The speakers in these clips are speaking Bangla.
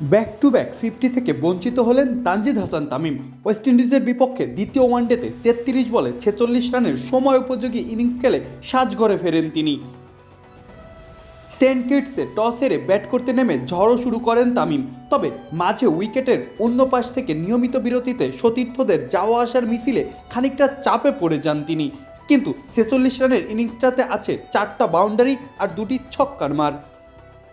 ব্যাক টু ব্যাক ফিফটি থেকে বঞ্চিত হলেন তানজিদ হাসান তামিম। ওয়েস্ট ইন্ডিজের বিপক্ষে দ্বিতীয় ওয়ানডেতে তেত্রিশ বলে ছেচল্লিশ রানের সময় উপযোগী ইনিংস খেলে সাজঘরে ফেরেন তিনি। সেন্ট কিটসে টস হেরে ব্যাট করতে নেমে ঝড়ও শুরু করেন তামিম। তবে মাঝে উইকেটের অন্য পাশ থেকে নিয়মিত বিরতিতে সতীর্থদের যাওয়া আসার মিছিলে খানিকটা চাপে পড়ে যান তিনি। কিন্তু ছেচল্লিশ রানের ইনিংসটাতে আছে চারটা বাউন্ডারি আর দুটি ছক্কার মার।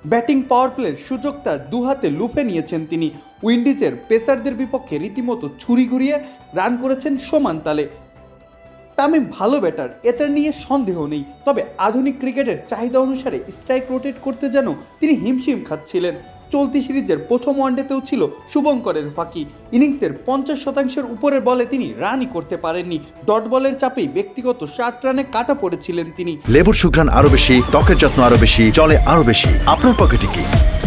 ব্যাটিং পাওয়ার প্লের সুযোগটা দুহাতে লুফে নিয়েছেন তিনি। উইন্ডিজের পেসারদের বিপক্ষে রীতিমতো ছুরি ঘুরিয়ে রান করেছেন সমান তালে। তামিম ভালো ব্যাটার, এটা নিয়ে সন্দেহ নেই। তবে আধুনিক ক্রিকেটের চাহিদা অনুসারে স্ট্রাইক রোটেট করতে যেন তিনি হিমশিম খাচ্ছিলেন। চলতি সিরিজের প্রথম ওয়ানডেতেও ছিল শুভঙ্করের ফাঁকি। ইনিংসের পঞ্চাশ শতাংশের উপরের বলে তিনি রানই করতে পারেননি। ডট বলের চাপেই ব্যক্তিগত ষাট রানে কাটা পড়েছিলেন তিনি। লেবুর সুঘ্রাণ আরও বেশি ত্বকের যত্ন আরও বেশি চলে আরও বেশি। আপনার পকেটে কি?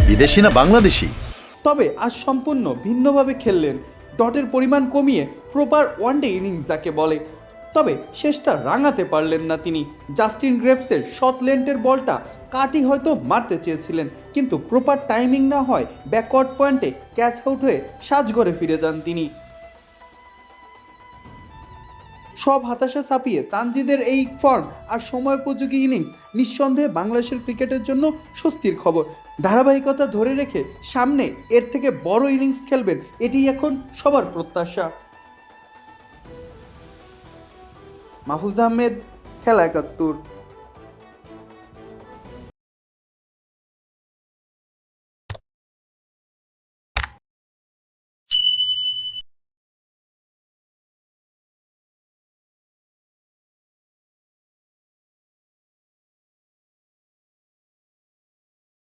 বিদেশি না বাংলাদেশি? তবে আজ সম্পূর্ণ ভিন্নভাবে খেললেন। ডটের পরিমাণ কমিয়ে প্রপার ওয়ানডে ইনিংস যাকে বলে। তবে শেষটা রাঙাতে পারলেন না তিনি। জাস্টিন গ্রেপসের শর্ট লেন্টের বলটা কাটি হয়তো মারতে চেয়েছিলেন, কিন্তু প্রপার টাইমিং না হয় ব্যাকওয়ার্ড পয়েন্টে ক্যাচ আউট হয়ে সাজঘরে ফিরে যান তিনি। সব হতাশা ছাপিয়ে তানজিদের এই ফর্ম আর সময়োপযোগী ইনিংস নিঃসন্দেহে বাংলাদেশের ক্রিকেটের জন্য স্বস্তির খবর। ধারাবাহিকতা ধরে রেখে সামনে এর থেকে বড় ইনিংস খেলবেন, এটি এখন সবার প্রত্যাশা। মাহফুজ আহমেদ, খেলা একাত্তর।